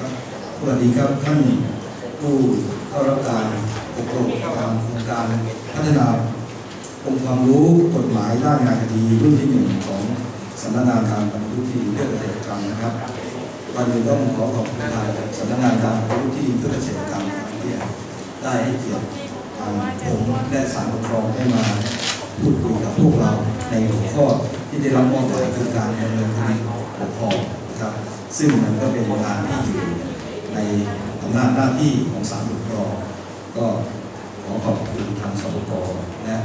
ครับสวัสดีครับท่านผู้เข้ารับการอบรมตามโครงการพัฒนาองค์ความรู้กฎหมายด้านงานคดีรุ่นที่หนึ่งของสำนักงานการบรรทุที่ดินเพื่อเกษตรกรรมนะครับวันนี้ต้องขอขอบคุณทางสำนักงานการบรรทุที่ดินเพื่อเกษตรกรรมที่ได้ให้เกียรติทางผมและสารปกครองได้มาพูดคุยกับพวกเราในหัวข้อที่ได้รับมอบหมายคือการดำเนินคดีปกครอง นะครับ ซึ่งมันก็เป็นงานที่อยู่ในอำนาจหน้าที่ของศาลปกครองก็ขอขอบคุณทางสปกและ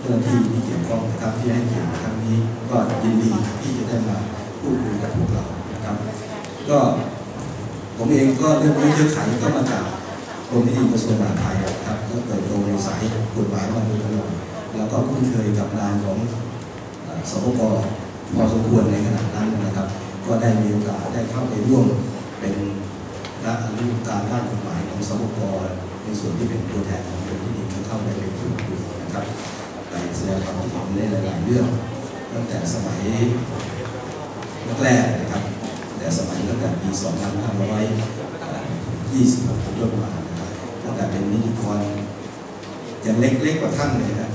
เจ้าหน้าที่ที่เกี่ยวข้องนะครับที่ให้เกียรติครั้งนี้ก็ยินดีที่จะได้มาพูดคุยกับพวกเรานะครับ ก็ผมเองก็เรื่องนี้เชื้อไขก็มาจากกรมที่ดินกระทรวงมหาดไทยครับก็เติบโตในสายกฎหมายมาโดยตลอดแล้วก็คุ้นเคยกับงานของสปกพอสมควรในขณะนั้นนะครับ ก็ได้มีโอกาสได้เข้าไปร่วมเป็นนักอนุการด้านกฎหมายของสบกในส่วนที่เป็นตัวแทนของกรมที่ดินเข้าไปเป็นผู้คุยนะครับไปแสดงความคิดเห็นในหลายๆเรื่องตั้งแต่สมัยแรกๆนะครับแต่สมัยตั้งแต่ปี 2526เป็นต้นมานะครับตั้งแต่เป็นนิติกรยังเล็กๆกว่าท่านเลยนะ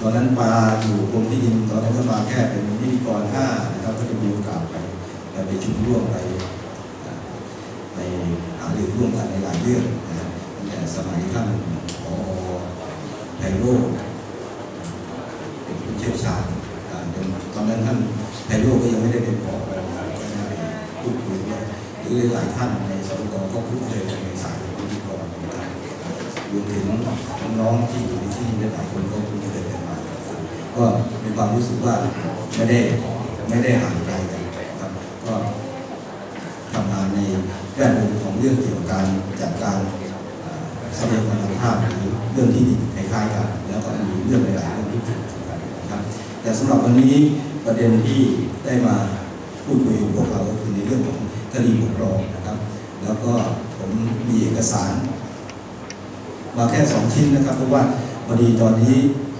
ตอนนั้นปาอยู่กรมที่ดินตอนนั้นก็มาแค่เป็นพิธีกรห้านะครับก็จะมีโอกาสไป ไปไปชุมร่วมไปไปหารือร่วมกันในหลายเรื่องนะตั้งแต่สมัยท่านพอไพโรจน์เป็นผู้เชี่ยวชาญจนตอนนั้นท่านไพโรจน์ก็ยังไม่ได้เป็นผอพูดคุยด้วยหรือหลายท่านในสปกก็คุ้นเคยกันในสายพิธีกรนะครับรวมถึงน้องๆที่อยู่ในที่นี่หลายคนก็คุ้นเคยกันมาก็มีความรู้สึกว่าไม่ได้ไม่ได้ห่างไกลกันนะครับก็ทำงานในแวดวงของเรื่องเกี่ยวกับการจัดการอ่าทรั พยากรธรรมชาติหรือเรื่องที่คล้ายๆกัน แล้วก็มีเรื่องหลายๆเรื่องที่เกี่ยวกันนะครับแต่สำหรับวันนี้ประเด็นที่ได้มาพูดคุยกับพวกเราก็คือในเรื่องของคดีปกครองนะครับ แล้วก็ผมมีเอกสาร มาแค่สองชิ้นนะครับ เพราะว่าพอดีตอนนี้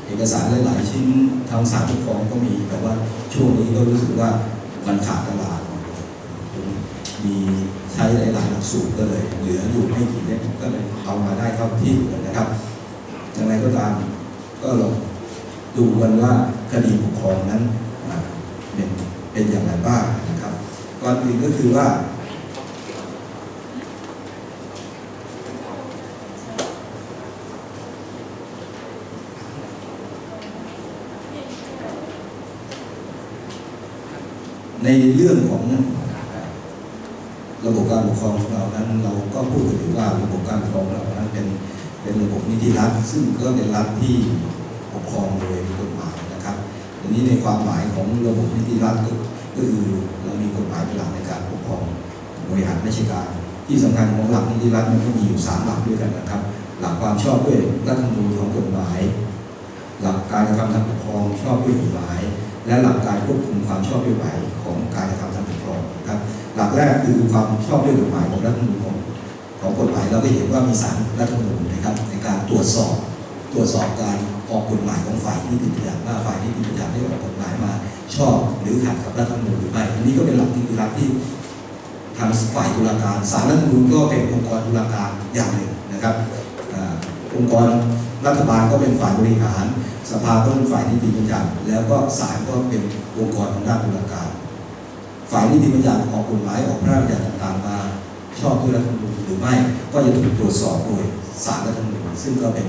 เอกสารหลายๆชิ้นทางสารปกครองก็มี แต่ว่าช่วงนี้ก็รู้สึกว่ามันขาดตลาดมี ช้หลายๆหลักสูตรก็เลย เหลืออยู่ไม่กี่เล่มก็เลยเอามาได้เท่าที่เหลือนะครับอย่างไรก็ตามก็ลองดูกันว่าคดีปกครองนั้นเป็นเป็นอย่างไรบ้างนะครับก่อนอื่นก็คือว่าในเรื่องของ ซึ่งก็เป็นรัฐที่ปกครองโดยกฎหมายนะครับทีนี้ในความหมายของระบบนิติรัฐก็คือเรามีกฎหมายเป็นหลักในการปกครองบริหารราชการ ที่สำคัญของหลักนิติรัฐมันก็มีอยู่สามหลักด้วยกันนะครับ หลักความชอบด้วยรัฐธรรมนูญของกฎหมาย หลักการกระทำทางปกครองชอบด้วยกฎหมาย และหลักการควบคุมความชอบด้วยกฎหมายของการกระทำทางปกครองนะครับ หลักแรกคือความชอบด้วยกฎหมายของรัฐธรรมนูญของของกฎหมายเราก็เห็นว่ามีสารรัฐธรรมนูญนะครับ วจสอบตรวจสอบการออกกฎหมายของฝ่ายนิติบัญญัติว่าฝ่ายนิติบัญญัติได้ออกกฎหมายมา ชอบหรือขัดกับรัฐธรรมนูญหรือไม่อันนี้ก็เป็นหลักนิติรัฐที่ทางฝ่ายตุลาการศาลรัฐธรรมนูญก็เป็นองค์กรตุลาการอย่างหนึ่งนะครับอาองค์กรรัฐบาลก็เป็นฝ่ายบริหาร สภาก็เป็นฝ่ายนิติบัญญัติแล้วก็ศาลก็เป็นองค์กรทางด้านตุลาการ ฝ่ายนิติบัญญัติออกกฎหมายออกพระราชบัญญัติต่างๆมา ชอบด้วยรัฐธรรมนูญหรือไม่ก็จะถูกตรวจสอบโดยศาลรัฐธรรมนูญ ซึ่งก็เป็น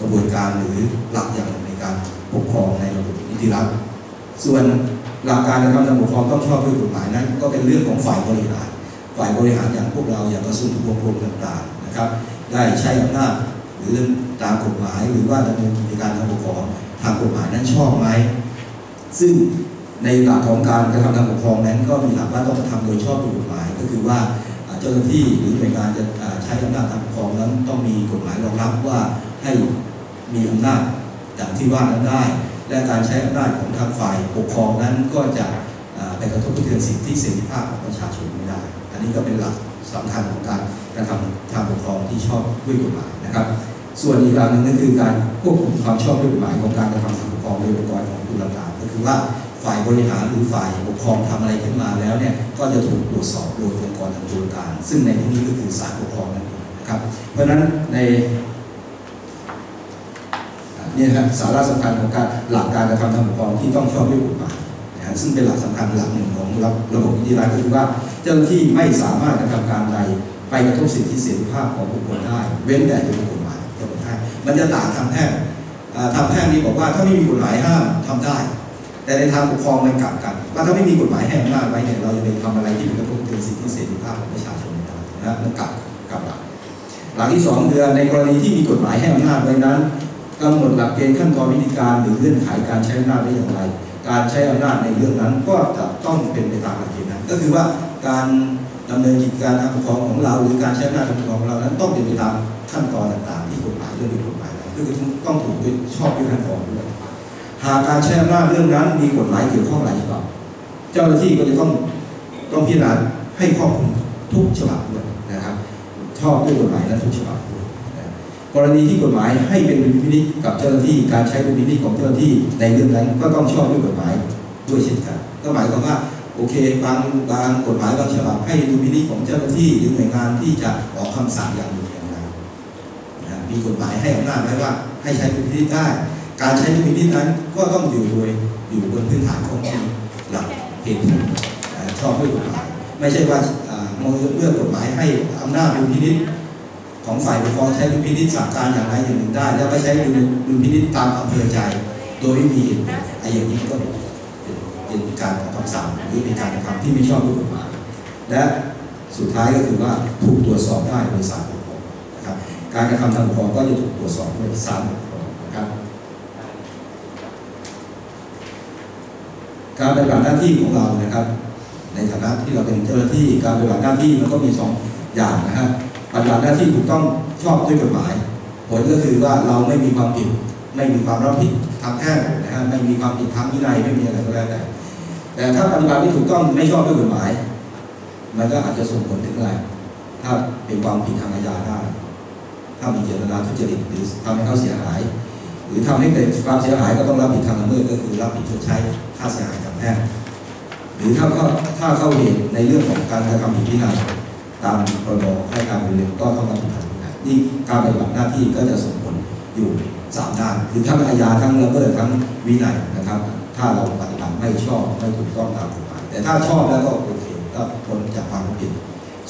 กระบวนการหรือหลักอย่างหนึ่งในการปกครองในระบบนิติรัฐ ส่วนหลักการในการปกครองต้องชอบด้วยกฎหมายนั้น ก็เป็นเรื่องของฝ่ายบริหาร ฝ่ายบริหารอย่างพวกเราอย่างกระทรวงทบวงกรมต่างๆนะครับ ได้ใช้อำนาจหรือตามกฎหมายหรือว่าดำเนินกิจการทางปกครองทางกฎหมายนั้นชอบไหมซึ่งในหลักของการกระทำทางปกครองนั้นก็มีหลักว่าต้องกระทำโดยชอบด้วยกฎหมาย ก็คือว่าเจ้าหน้าที่หรือหน่วยงานจะใช้อำนาจทางปกครองนั้น มายรองรับว่าให้มีอำนาจอย่างที่ว่านั้นได้ และการใช้อำนาจของทางฝ่ายปกครองนั้นก็จะไปกระทบกระเทือนสิทธิเสรีภาพของประชาชนไม่ได้ อันนี้ก็เป็นหลักสำคัญของการกระทำทางปกครองที่ชอบด้วยกฎหมายนะครับ ส่วนอีกอย่างหนึ่งก็คือการควบคุมความชอบด้วยกฎหมายของการกระทำทางปกครองโดยองค์กรของตุลาการก็คือว่าฝ่ายบริหารหรือฝ่ายปกครองทำอะไรขึ้นมาแล้วเนี่ยก็จะถูกตรวจสอบโดยองค์กรทางตุลาการ ซึ่งในที่นี้ก็คือศาลปกครองนั่นเอง ครับ เพราะฉะนั้นในนี่ครับสาระสำคัญของการหลักการกระทำทางปกครองที่ต้องชอบด้วยกฎหมายนะซึ่งเป็นหลักสำคัญหลักหนึ่งของระบบนิติรัฐก็คือว่าเจ้าหน้าที่ไม่สามารถกระทำการใดไปกระทบสิทธิเสรีภาพของบุคคลได้ เว้นแต่จะมีกฎหมายกำหนดให้มันจะต่างทางแพ่งทางแพ่งนี่บอกว่าถ้าไม่มีกฎหมายห้ามทำได้ แต่ในทางปกครองมันกลับกัน ว่าถ้าไม่มีกฎหมายให้อำนาจไว้เนี่ยเราจะไปทำอะไรที่มันกระทบถึงสิทธิเสรีภาพของประชาชนนะมันกลับกลับหลัก หลักที่สองคือในกรณีที่มีกฎหมายให้อำนาจไว้นั้นกำหนดหลักเกณฑ์ขั้นตอนวิธีการหรือเงื่อนไขการใช้อำนาจได้อย่างไร การใช้อำนาจในเรื่องนั้นก็จะต้องเป็นไปตามหลักเกณฑ์นั้น ก็คือว่าการดำเนินกิจการทางปกครองของเรา หรือการใช้อำนาจทางปกครองของเรานั้นต้องเป็นไปตามขั้นตอนต่างๆ ที่กฎหมายเรื่องนี้กฎหมายก็คือต้องถูกด้วยชอบด้วยขั้นตอนด้วยหากการใช้อำนาจเรื่องนั้นมีกฎหมายเกี่ยวข้องหลายฉบับเจ้าหน้าที่ก็จะต้องต้องพิจารณาให้ครอบคลุมทุกฉบับด้วย ชอบด้วยกฎหมายนั้นทุกฉบับกรณีที่กฎหมายให้เป็นดุลพินิจกับเจ้าหน้าที่การใช้ดุลพินิจของเจ้าหน้าที่ในเรื่องนั้นก็ต้องชอบด้วยกฎหมายด้วยเช่นกัน ก็หมายความว่าโอเคบางบางกฎหมายบางฉบับให้ดุลพินิจของเจ้าหน้าที่หรือหน่วยงานที่จะออกคำสั่งอย่างหนึ่งอย่างใดมีกฎหมายให้อำนาจไว้ว่าให้ใช้ดุลพินิจได้ การใช้ดุลพินิจนั้นก็ต้องอยู่โดยอยู่บนพื้นฐานของที่หลักเหตุผลชอบด้วยกฎหมายไม่ใช่ว่า เมื่อเมื่อกฎหมายให้อำนาจดุลพินิจของฝ่ายปกครองใช้ดุลพินิจสั่งการอย่างไรอย่างหนึ่งได้ แล้วไปใช้ดุลดุลพินิจตามอำเภอใจ โดยไม่มีไอ้อย่างนี้ก็เป็นเป็นการออกคำสั่งหรือเป็นการกระทำที่ไม่ชอบด้วยกฎหมายและสุดท้ายก็คือว่าถูกตรวจสอบได้โดยศาลปกครองนะครับการกระทำทางปกครองก็จะถูกตรวจสอบโดยศาลปกครองนะครับการปฏิบัติหน้าที่ของเรานะครับ ในฐานะที่เราเป็นเจ้าหน้าที่การปฏิบัติหน้าที่มันก็มีสองอย่างนะครับปฏิบัติหน้าที่ถูกต้องชอบด้วยกฎหมายผลก็คือว่าเราไม่มีความผิด ไม่มีความรับผิดทางแพ่งนะฮะไม่มีความผิดทางวินัยไม่มีอะไรก็แล้วแต่แต่ถ้าปฏิบัติไม่ถูกต้องไม่ชอบด้วยกฎหมาย มันก็อาจจะส่งผลถึงอะไรถ้าเป็นความผิดทางอาญาได้ถ้ามีเจตนาทุจริตหรือทำให้เขาเสียหาย หรือทำให้เกิดความเสียหายก็ต้องรับผิดทางละเมิดก็คือรับผิดชดใช้ค่าเสียหายทางแพ่ง หรือถ้าเขาถ้าเข้าเหตุในเรื่องของการกระทำผิดวินัยตามพรบให้การบริเวณก็ต้องรับผิดทางวินัยนี่การปฏิบัติหน้าที่ก็จะส่งผลอยู่สามด้านคือทั้งอาญาทั้งละเมิดทั้งวินัยนะครับ ถ้าเราปฏิบัติไม่ชอบไม่ถูกต้องตามกฎหมายแต่ถ้าชอบแล้วก็โอเคก็พ้นจากความผิด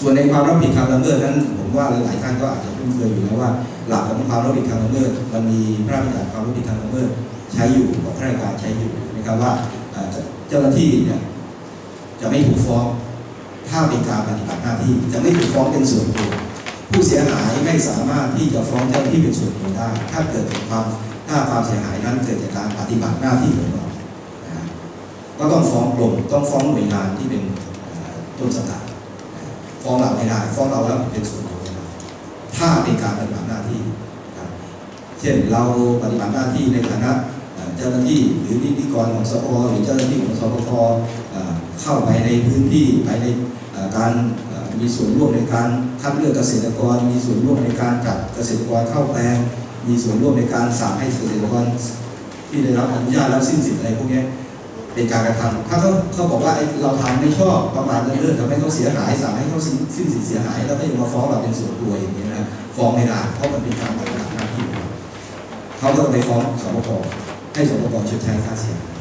ส่วนในความรับผิดทางละเมิดนั้น ผมว่าหลายท่านก็อาจจะคุ้นเคยอยู่แล้วว่า หลักของความรับผิดทางละเมิดมันมีพระราชบัญญัติความรับผิดทางละเมิดใช้อยู่ของข้าราชการใช้อยู่นะครับว่าเจ้าหน้าที่เนี่ย จะไม่ถูกฟ้องถ้าเป็นการปฏิบัติหน้าที่จะไม่ถูกฟ้องเป็นส่วนตัว ผู้เสียหายไม่สามารถที่จะฟ้องเจ้าหน้าที่เป็นส่วนตัวได้ ถ้าเกิดจากความถ้าความเสียหายนั้นเกิดจากการปฏิบัติหน้าที่ของเราก็ต้องฟ้องกรมต้องฟ้องหน่วยงานที่เป็นต้นสังกัดฟ้องเราไม่ได้ฟ้องเราแล้วเป็นส่วนตัวถ้าเป็นการปฏิบัติหน้าที่เช่นเราปฏิบัติหน้าที่ในฐานะเจ้าหน้าที่หรือนิติกรของสปหรือเจ้าหน้าที่ของสปค เข้าไปในพื้นที่ไปในการมีส่วนร่วมในการคัดเลือกเกษตรกร มีส่วนร่วมในการจัดเกษตรกรเข้าแปลง มีส่วนร่วมในการสั่งให้เกษตรกรที่ได้รับอนุญาตแล้วสิ้นสิทธิ์อะไรพวกนี้เป็นการกระทำถ้าเขาเขาบอกว่าไอ้เราทำไม่ชอบประมาทเลินๆทำให้เขาเสียหายสั่งให้เขาสิ้นสิทธิเสียหาย แล้วก็ยังมาฟ้องเราเป็นส่วนตัวอย่างนี้นะฟ้องไม่ได้เพราะมันเป็นการปฏิบัติหน้าที่เราเขาก็ต้องไปฟ้องสปกให้สปกชดใช้ค่าเสียหาย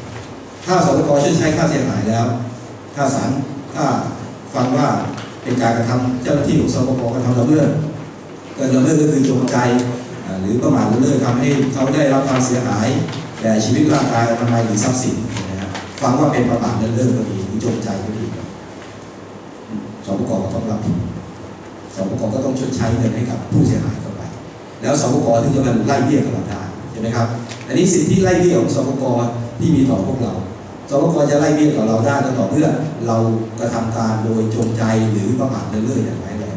ถ้าสปกชดใช้ค่าเสียหายแล้ว ถ้าศาลถ้าฟังว่าเป็นการกระทำเจ้าหน้าที่ของสปกกระทำละเมิดกิดละเมิดก็คือจงใจหรือประมาทละเมิดทำให้เขาได้รับความเสียหายแก่ชีวิตร่างกายทำไมหรือทรัพย์สินนะครับฟังว่าเป็นประมาทเลินเล่อก็ดีหรือจงใจก็ดีสปกก็ต้องรับผิดสปกก็ต้องชดใช้เงินให้กับผู้เสียหายเข้าไป แล้วสปกถึงจะมาไล่เบี้ยกับเราได้ใช่ไหมครับอันนี้สิทธิไล่เบี้ยของสปกที่มีต่อพวกเรา สปกจะไล่เบี้ยกับเราได้ก็ต่อเมื่อเรากระทำการโดยจงใจหรือประมาทเลินเล่อย่างไรแรง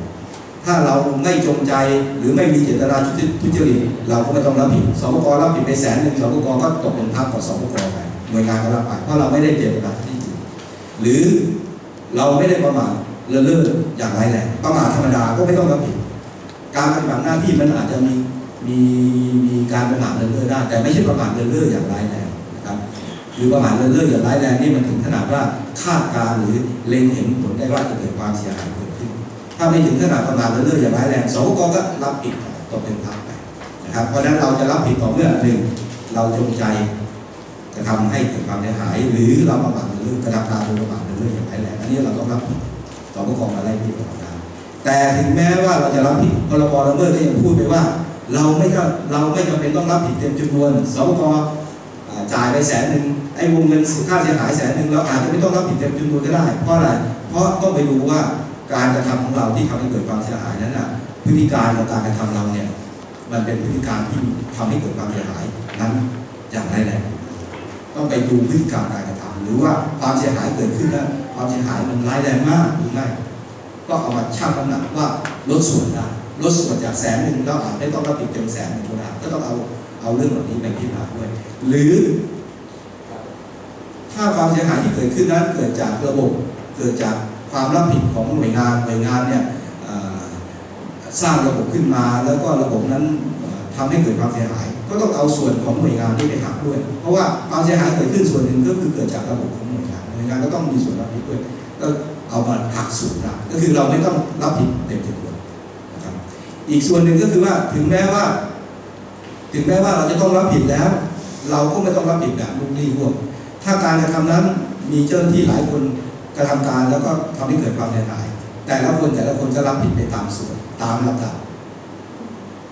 ถ้าเราไม่จงใจหรือไม่มีเจตนาทุจริตเราก็ไม่ต้องรับผิดสปกรับผิดไปแสนหนึ่งสปกก็ตกเป็นพักของสปกไปหน่วยงานก็รับไปเพราะเราไม่ได้เจตนาที่จริงหรือเราไม่ได้ประมาทเลินเล่อย่างไรแรงประมาทธรรมดาก็ไม่ต้องรับผิดการปฏิบัติหน้าที่มันอาจจะมีมีมีการประมาทเลินเล่อได้แต่ไม่ใช่ประมาทเลินเล่อย่างไรแรงน รือประมาทเลินเล่ออย่างร้ายแรงนี่มันถึงขนาดว่าคาดการ์หรือเล็งเห็นผลได้ว่าจะเกิดความเสียหายเกิดขึ้น ถ้าไม่ถึงขนาดประมาทเลินเล่ออย่างร้ายแรงสวกก็รับผิดต่อเป็นพักไปนะครับ เพราะฉะนั้นเราจะรับผิดต่อเมื่อหนึ่งเราจงใจกระทำให้เกิดความเสียหาย หรือเราประมาทเลินเล่อกระทำการโดยประมาทเลินเล่ออย่างร้ายแรงอันนี้เราต้องรับผิดสวกมาไล่ที่ประกอบการแต่ถึงแม้ว่าเราจะรับผิดพรบละเมิดก็ยังพูดไปว่า เราไม่ก็เราไม่จำเป็นต้องรับผิดเต็มจำนวนสวกจ่ายไปแสนหนึ่ง อ้วงเงินค่าเสียหายแสนหนึ่งเราอาจจะไม่ต้องรับผิดเต็มจำนวนก็ได้ เพราะอะไร เพราะต้องไปดูว่าการกระทำของเราที่ทำให้เกิดความเสียหายนั้นน่ะพฤติการของการกระทำเราเนี่ยมันเป็นพฤติการที่ทำให้เกิดความเสียหายนั้นอย่างไรแรงต้องไปดูพฤติการการกระทำหรือว่าความเสียหายเกิดขึ้นแล้วความเสียหายมันร้ายแรงมากหรือไม่ก็เอามาชั่งน้ำหนักว่าลดส่วนได้ลดส่วนจากแสนหนึ่งเราอาจไม่ต้องรับผิดเต็มแสนหนึ่งก็ได้ก็ต้องเอาเอาเรื่องเหล่านี้ไปพิจารณาด้วย หรือ ถ้าความเสียหายที่เกิดขึ้นนั้นเกิดจากระบบ เกิดจากความรับผิดของหน่วยงานหน่วยงานเนี่ยสร้างระบบขึ้นมา แล้วก็ระบบนั้นเอ่อทำให้เกิดความเสียหาย ก็ต้องเอาส่วนของหน่วยงานที่ไปหักด้วย เพราะว่าความเสียหายเกิดขึ้นส่วนหนึ่งก็คือเกิดจากระบบของหน่วยงานหน่วยงานก็ต้องมีส่วนรับผิดด้วยก็เอามาหักส่วนละก็คือเราไม่ต้องรับผิดเต็มจำนวนนะครับอีกส่วนหนึ่งก็คือว่าถึงแม้ว่า ถึงแม้ว่าเราจะต้องรับผิดแล้ว เราก็ไม่ต้องรับผิดแบบลูกหนี้ร่วม ถ้าการกระทำนั้นมีเจ้าหน้าที่หลายคนกระทำการแล้วก็ทำให้เกิดความเสียหาย แต่ละคนแต่ละคนก็รับผิดไปตามส่วนตามลำดับ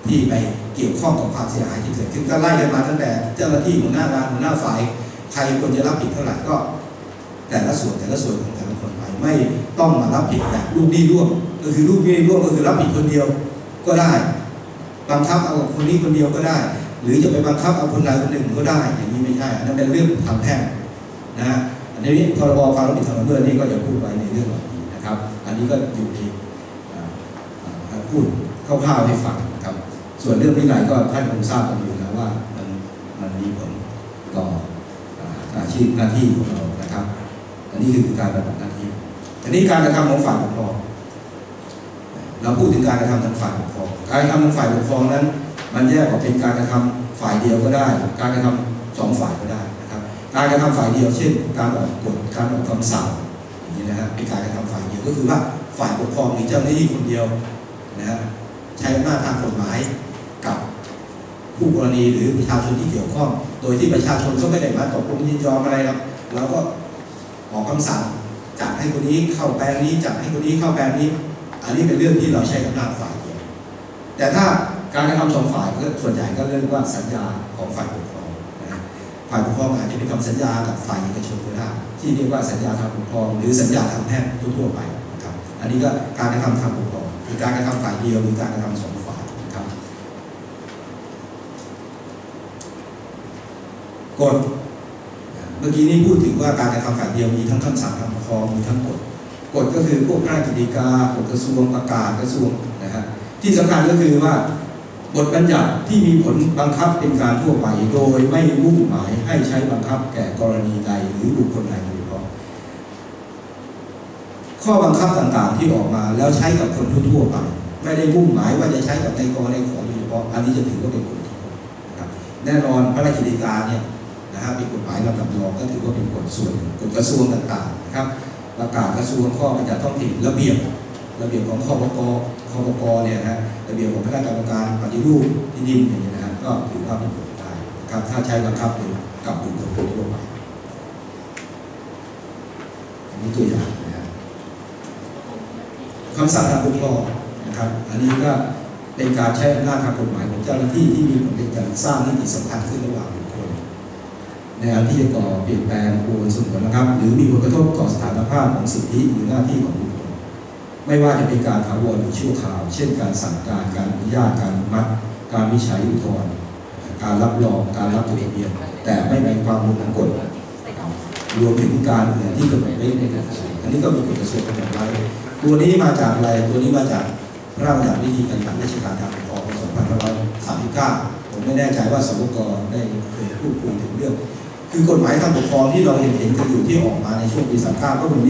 ที่ไปเกี่ยวข้องกับความเสียหายที่เกิดขึ้นก็ไล่กันมาตั้งแต่เจ้าหน้าที่หัวหน้างานหัวหน้าฝ่ายใครควรจะรับผิดเท่าไหร่ก็ แต่ละส่วนแต่ละส่วนของแต่ละคนไปไม่ต้องมารับผิดแบบลูกหนี้ร่วมก็คือลูกหนี้ร่วมก็คือรับผิดคนเดียวก็ได้บังคับเอาคนนี้คนเดียวก็ได้ หรือจะไปบังคับเอาคนใดคนหนึ่งก็ได้ อย่างนี้ไม่ใช่นนั้นเป็นเรื่องทางแพ่งนะฮะอันนี้พรบความรับผิดทางละเมิดนี่ก็จะพูดไว้ในเรื่องเหล่านี้นะครับ อันนี้ก็อยู่ในอ่พูดคร่าวๆให้ฟังนะครับ ส่วนเรื่องวินัยก็ท่านคงทราบกันอยู่แล้วว่ามันมันมีผลต่ออาชีพหน้าที่ของเรานะครับ อันนี้คือการปฏิบัติหน้าที่อันนี้การกระทำของฝ่ายปกครองเราพูดถึงการกระทำทางฝ่ายปกครอง การกระทำทางฝ่ายปกครองนั้น มันแยกออกเป็นการกระทำฝ่ายเดียวก็ได้ การกระทำสองฝ่ายก็ได้นะครับ การกระทำฝ่ายเดียวเช่น การออกกฎการออกคำสั่งอย่างนี้นะฮะเป็นการกระทำฝ่ายเดียวก็คือว่าฝ่ายปกครองหรือเจ้าหน้าที่คนเดียวนะฮะใช้อำนาจทางกฎหมายกับผู้กรณีหรือประชาชนที่เกี่ยวข้อง โดยที่ประชาชนก็ไม่ได้มาตกลงยินยอมอะไรหรอกเราก็ออกคำสั่งจัดให้คนนี้เข้าแปลงนี้จัดให้คนนี้เข้าแปลงนี้ อันนี้เป็นเรื่องที่เราใช้อำนาจฝ่ายเดียวแต่ถ้า การกระทำสองฝ่ายก็ส่วนใหญ่ก็เรียกว่าสัญญาของฝ่ายปกครองนะฝ่ายปกครองอาจจะไปทำสัญญากับฝ่ายเอกชนก็ได้ที่เรียกว่าสัญญาทางปกครอง หรือสัญญาทางแพ่งทั่วไปนะครับ อันนี้ก็การกระทำทางปกครองคือการกระทำฝ่ายเดียวหรือการกระทำสองฝ่ายนะครับกฎเมื่อกี้นี้พูดถึงว่าการกระทำฝ่ายเดียวมีทั้งคำสั่งทางปกครองมีทั้งกฎกฎก็คือพวกพระราชกิจกากฎกระทรวงประกาศกระทรวงนะฮะที่สำคัญก็คือว่า บทบัญญัติที่มีผลบังคับเป็นการทั่วไป โดยไม่มุ่งหมายให้ใช้บังคับแก่กรณีใดหรือบุคคลใดโดยเฉพาะข้อบังคับต่างๆที่ออกมาแล้วใช้กับคนทั่วๆไป ไม่ได้มุ่งหมายว่าจะใช้กับในกรณีของโดยเฉพาะอันนี้จะถือว่าเป็นกฎนะครับแน่นอนพระราชกิจการเนี่ยนะฮะเป็นกฎหมายลำดับรองก็ถือว่าเป็นกฎส่วนกฎกระทรวงต่างๆนะครับประกาศกระทรวงข้อบัญญัติท้องถิ่นระเบียบ ระเบียบของข้อบกข้อบกเนี่ยนะฮะระเบียบของคณะกรรมการปฏิรูปที่ดินอย่างนี้ยนะฮะก็ถือว่าเป็นกฎได้นะครับถ้าใช้บังคับหรือกับบุคคลทั่วไปอันนี้ตัวอย่างนะฮะคำสั่งทางปกครองนะครับอันนี้ก็เป็นการใช้อำนาจทางกฎหมายของเจ้าหน้าที่ที่มีผลในการสร้างนิติสัมพันธ์ขึ้นระหว่างบุคคลในการที่จะก่อเปลี่ยนแปลงปูนสมวนนะครับ หรือมีผลกระทบต่อสถานภาพของสิทธิหรือหน้าที่ของบุค ไม่ว่าจะเป็นการถาวรหรือชั่วคราว เช่นการสั่งการการอนุญาตการอนุมัติ การวิจัยอุทธรณ์การรับรองการรับจดทะเบียนแต่ไม่ในความมุของกฎรวมถึงการอื่นที่กำหนดไว้ในกฎกรอันนี้ก็มีกฎกระทรวงกำหนดไว้ตัวนี้มาจากอะไรตัวนี้มาจากพระราชบัญญัติวิธีการทำราชการทางปกครองปี2539 ผมไม่แน่ใจว่าสวกได้เคยพูดคุยถึงเรื่อง คือกฎหมายทางปกครองที่เราเห็นเห็นกันอยู่ที่ออกมาในช่วงปี 39 ก็เป็นวิ